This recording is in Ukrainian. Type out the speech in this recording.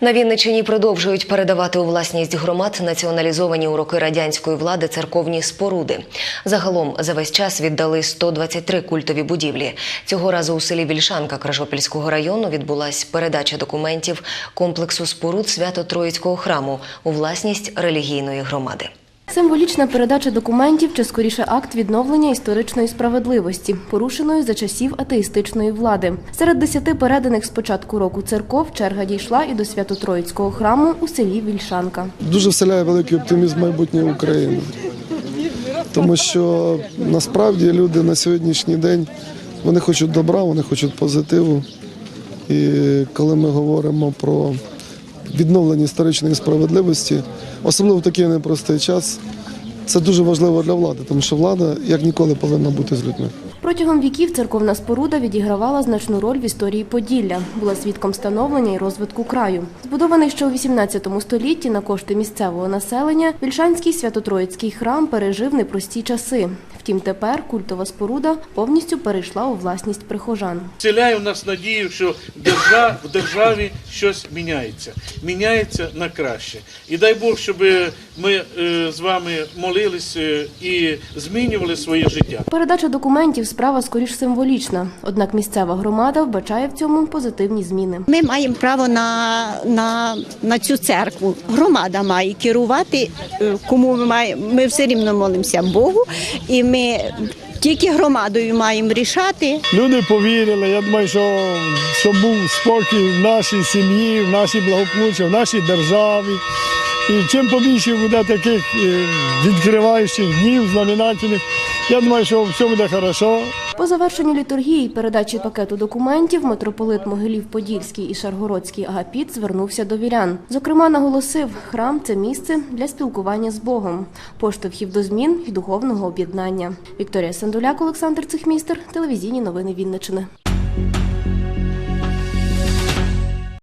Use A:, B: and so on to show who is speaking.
A: На Вінничині продовжують передавати у власність громад націоналізовані у роки радянської влади церковні споруди. Загалом за весь час віддали 123 культові будівлі. Цього разу у селі Вільшанка Кражопільського району відбулась передача документів комплексу споруд Свято-Троїцького храму у власність релігійної громади.
B: Символічна передача документів чи скоріше акт відновлення історичної справедливості, порушеної за часів атеїстичної влади. Серед десяти переданих з початку року церков черга дійшла і до Свято-Троїцького храму у селі Вільшанка.
C: дуже вселяє великий оптимізм майбутньої України. Тому що насправді люди на сьогоднішній день вони хочуть добра, вони хочуть позитиву. І коли ми говоримо про відновлення історичної справедливості, особливо в такий непростий час, це дуже важливо для влади, тому що влада як ніколи повинна бути з людьми.
B: Протягом віків церковна споруда відігравала значну роль в історії Поділля, була свідком становлення і розвитку краю. Збудований ще у 18 столітті на кошти місцевого населення, Вільшанський Свято-Троїцький храм пережив непрості часи. Втім, тепер культова споруда повністю перейшла у власність прихожан.
D: Вселяє в нас надію, що в державі щось міняється, міняється на краще. І дай Бог, щоб ми е, з вами молились е, і змінювали своє життя.
B: Передача документів справа скоріш символічна, однак місцева громада вбачає в цьому позитивні зміни.
E: Ми маємо право на, на, на цю церкву. Громада має керувати, е, кому ми маємо. Ми все рівно молимося Богу, і ми тільки громадою маємо рішати.
F: Люди повірили. Я думаю, що щоб був спокій в нашій сім'ї, в нашій благополуччі, в нашій державі. І чим побільше буде таких е, відкриваючих днів, знаменательних, я думаю, що все буде добре.
B: По завершенню літургії передачі пакету документів митрополит Могилів-Подільський і Шаргородський Агапіт звернувся до вірян. Зокрема, наголосив, храм це місце для спілкування з Богом, поштовхів до змін і духовного об'єднання. Вікторія Сандуляк, Олександр Цихмістер, телевізійні новини Вінничини.